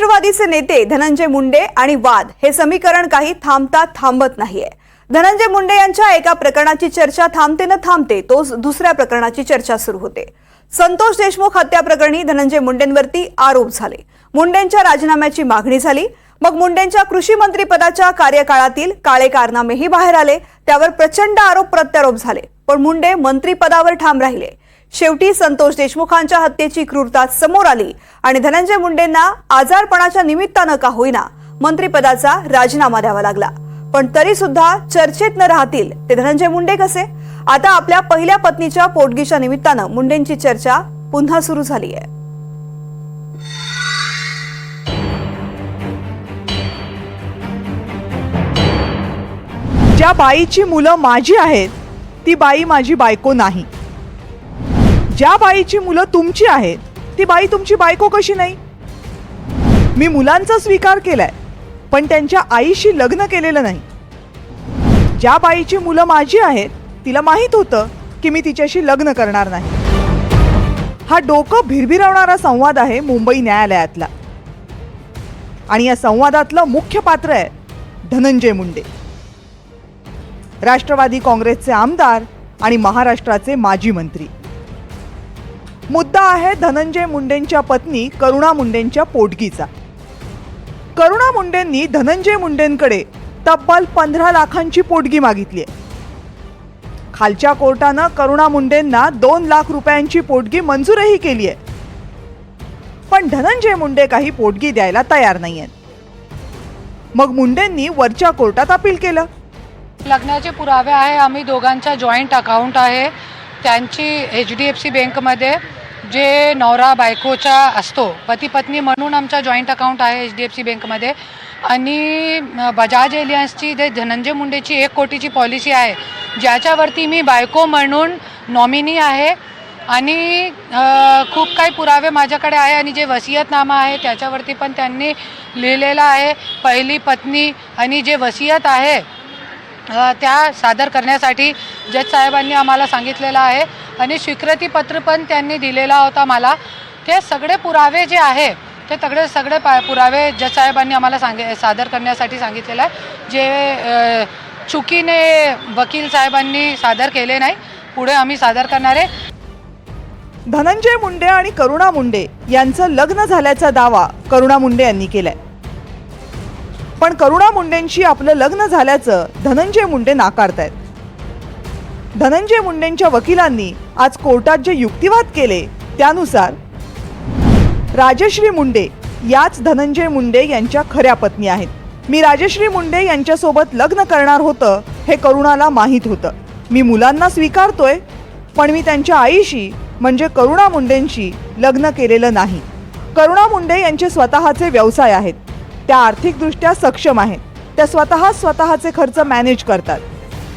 राष्ट्रवादीचे नेते धनंजय मुंडे आणि वाद हे समीकरण काही थांबता थांबत नाहीये. धनंजय मुंडे यांच्या एका प्रकरणाची चर्चा थांबते न थांबते तोच दुसऱ्या प्रकरणाची चर्चा सुरू होते. संतोष देशमुख हत्या प्रकरणी धनंजय मुंडेंवरती आरोप झाले. मुंडेंच्या राजीनाम्याची मागणी झाली. मग मुंडेंच्या कृषी मंत्री पदाच्या कार्यकाळातील काळे कारनामेही बाहेर आले. त्यावर प्रचंड आरोप प्रत्यारोप झाले. पण मुंडे मंत्रीपदावर ठाम राहिले. शेवटी संतोष देशमुखांच्या हत्येची क्रूरता समोर आली आणि धनंजय मुंडेंना आजारपणाच्या निमित्तानं का होईना मंत्रिपदाचा राजीनामा द्यावा लागला. पण तरी सुद्धा चर्चेत न राहतील ते धनंजय मुंडे कसे? आता आपल्या पहिल्या पत्नीच्या पोटगीच्या निमित्तानं मुंडेंची चर्चा पुन्हा सुरू झाली आहे ज्या बाईची मुलं माझी आहेत ती बाई माझी बायको नाही. ज्या बाईची मुलं तुमची आहेत ती बाई तुमची बायको कशी नाही? मी मुलांचा स्वीकार केलाय पण त्यांच्या आईशी लग्न केलेलं नाही. ज्या बाईची मुलं माझी आहेत तिला माहीत होतं की मी तिच्याशी लग्न करणार नाही. हा डोकं भिरभिरवणारा संवाद आहे मुंबई न्यायालयातला. आणि या संवादातलं मुख्य पात्र आहे धनंजय मुंडे. राष्ट्रवादी काँग्रेसचे आमदार आणि महाराष्ट्राचे माजी मंत्री. मुद्दा आहे धनंजय मुंडेंच्या पत्नी करुणा मुंडेंच्या पोटगीचा. करुणा मुंडेंनी धनंजय मुंडेंकडे तब्बल पंधरा लाखांची पोटगी मागितली आहे खालच्या कोर्टानं करुणा मुंडेंना दोन लाख रुपयांची पोटगी मंजूरही केली आहे पण धनंजय मुंडे काही पोटगी द्यायला तयार नाही आहेत मग मुंडेंनी वरच्या कोर्टात अपील केलं. लग्नाचे पुरावे आहे आम्ही दोघांचा जॉईंट अकाउंट आहे. त्यांची एच डी एफ सी बँकमध्ये जे नवरा बायकोचा असतो पती पत्नी म्हणून आमचा जॉईंट अकाउंट आहे एच डी एफ सी बँकमध्ये आणि बजाज एलियन्सची जे धनंजय मुंडेची एक कोटीची पॉलिसी आहे ज्याच्यावरती मी बायको म्हणून नॉमिनी आहे. आणि खूप काही पुरावे माझ्याकडे आहे आणि जे वसियतनामा आहे त्याच्यावरती पण त्यांनी लिहिलेलं आहे. पहिली पत्नी आणि जे वसियत आहे त्या सादर करण्यासाठी जज साहेबांनी आम्हाला सांगितलेलं आहे. आणि स्वीकृतीपत्र पण त्यांनी दिलेला होता मला. ते सगळे पुरावे जे आहे ते तगडे सगळे पा पुरावे जज साहेबांनी आम्हाला सांगे सादर करण्यासाठी सांगितलेलं आहे. जे चुकीने वकील साहेबांनी सादर केले नाही पुढे आम्ही सादर करणार आहे. धनंजय मुंडे आणि करुणा मुंडे यांचं लग्न झाल्याचा दावा करुणा मुंडे यांनी केलाय. पण करुणा मुंडेंशी आपलं लग्न झाल्याचं धनंजय मुंडे नाकारतायत. धनंजय मुंडेंच्या वकिलांनी आज कोर्टात जे युक्तिवाद केले त्यानुसार राजश्री मुंडे याच धनंजय मुंडे यांच्या खऱ्या पत्नी आहेत. मी राजश्री मुंडे यांच्यासोबत लग्न करणार होतं हे करुणाला माहीत होतं. मी मुलांना स्वीकारतोय पण मी त्यांच्या आईशी म्हणजे करुणा मुंडेंशी लग्न केलेलं नाही. करुणा मुंडे यांचे स्वतःचे व्यवसाय आहेत. त्या आर्थिकदृष्ट्या सक्षम आहेत. त्या स्वतः स्वतःचे खर्च मॅनेज करतात.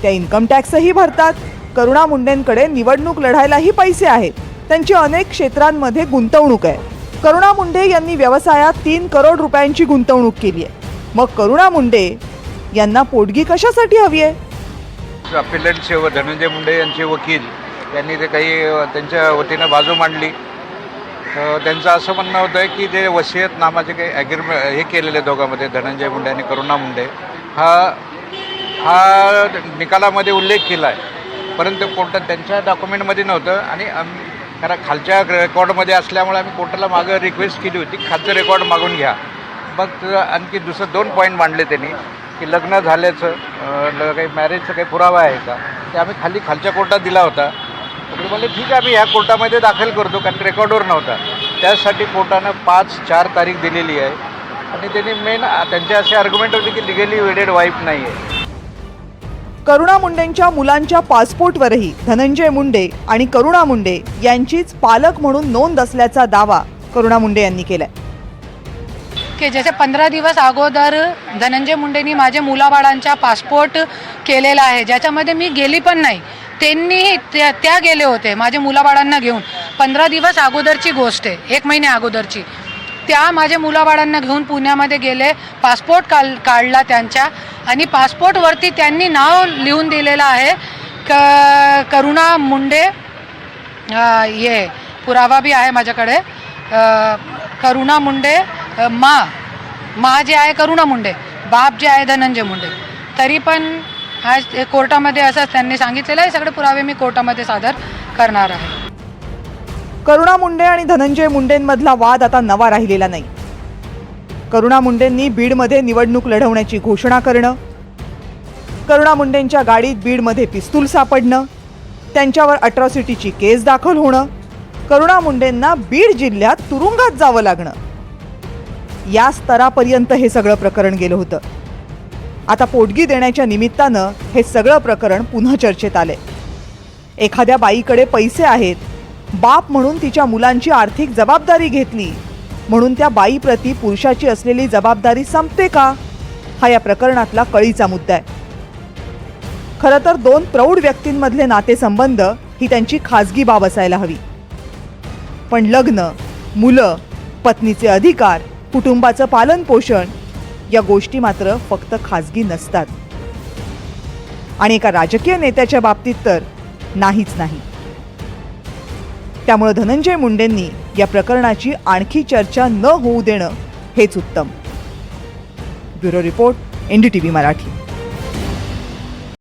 त्या इन्कम टॅक्सही भरतात. करुणा मुंडेंकडे निवडणूक लढायलाही पैसे आहेत. त्यांची अनेक क्षेत्रांमध्ये गुंतवणूक आहे. करुणा मुंडे यांनी व्यवसायात तीन करोड रुपयांची गुंतवणूक केली आहे. मग करुणा मुंडे यांना पोटगी कशासाठी हवी आहे? अपिलंटचे व धनंजय मुंडे यांचे वकील यांनी ते काही त्यांच्या वतीनं बाजू मांडली. त्यांचं असं म्हणणं होतं की जे वसियत नामाचे काही ॲग्रीमेंट हे केलेले दोघांमध्ये धनंजय मुंडे आणि करुणा मुंडे हा हा निकालामध्ये उल्लेख केला आहे. परंतु कोर्टात त्यांच्या डॉक्युमेंटमध्ये नव्हतं आणि आम्ही कारण खालच्या रेकॉर्डमध्ये असल्यामुळे आम्ही कोर्टाला मागं रिक्वेस्ट केली होती. खालचं रेकॉर्ड मागून घ्या. मग आणखी दुसरं दोन पॉईंट मांडले त्यांनी की लग्न झाल्याचं काही मॅरेजचं काही पुरावा आहे का? ते आम्ही खाली खालच्या कोर्टात दिला होता. तर म्हणजे ठीक आहे आम्ही ह्या कोर्टामध्ये दाखल करतो कारण रेकॉर्डवर नव्हता. त्यासाठी कोर्टानं पाच चार तारीख दिलेली आहे. आणि त्यांनी मेन त्यांचे असे आर्ग्युमेंट होते की लिगली वेडेड वाईफ नाही आहे करुणा मुंडेंच्या मुलांच्या पासपोर्टवरही धनंजय मुंडे आणि करुणा मुंडे यांचीच पालक म्हणून नोंद असल्याचा दावा करुणा मुंडे यांनी केलाय. की जसे पंधरा दिवस अगोदर धनंजय मुंडेंनी माझे मुलाबाळांचा पासपोर्ट केलेला आहे ज्याच्यामध्ये मी गेली पण नाही त्यांनी त्या त्या गेले होते माझ्या मुलाबाळांना घेऊन. पंधरा दिवस अगोदरची गोष्ट आहे एक महिने अगोदरची. त्या माझ्या मुलाबाळांना घेऊन पुण्यामध्ये गेले पासपोर्ट काल काढला त्यांच्या. आणि पासपोर्टवरती त्यांनी नाव लिहून दिलेलं आहे. क करुणा मुंडे हे ये पुरावा बी आहे माझ्याकडे. करुणा मुंडे मा मा जे आहे करुणा मुंडे बाप जे आहे धनंजय मुंडे. तरी पण आज कोर्टामध्ये असं त्यांनी सांगितलेलं आहे सगळे पुरावे मी कोर्टामध्ये सादर करणार आहे. करुणा मुंडे आणि धनंजय मुंडेंमधला वाद आता नवा राहिलेला नाही. करुणा मुंडेंनी बीडमध्ये निवडणूक लढवण्याची घोषणा करणं करुणा मुंडेंच्या गाडीत बीडमध्ये पिस्तूल सापडणं त्यांच्यावर अट्रॉसिटीची केस दाखल होणं करुणा मुंडेंना बीड जिल्ह्यात तुरुंगात जावं लागणं. या स्तरापर्यंत हे सगळं प्रकरण गेलं होतं. आता पोटगी देण्याच्या निमित्तानं हे सगळं प्रकरण पुन्हा चर्चेत आले एखाद्या बाईकडे पैसे आहेत बाप म्हणून तिच्या मुलांची आर्थिक जबाबदारी घेतली म्हणून त्या बाईप्रती पुरुषाची असलेली जबाबदारी संपते का? हा या प्रकरणातला कळीचा मुद्दा आहे. खरं तर दोन प्रौढ व्यक्तींमधले नातेसंबंध ही त्यांची खाजगी बाब असायला हवी. पण लग्न मुलं पत्नीचे अधिकार कुटुंबाचं पालन पोषण या गोष्टी मात्र फक्त खाजगी नसतात. आणि एका राजकीय नेत्याच्या बाबतीत तर नाहीच नाही. त्यामुळे धनंजय मुंडेंनी या प्रकरणाची आणखी चर्चा न होऊ देणं हेच उत्तम. Bureau report NDTV Marathi.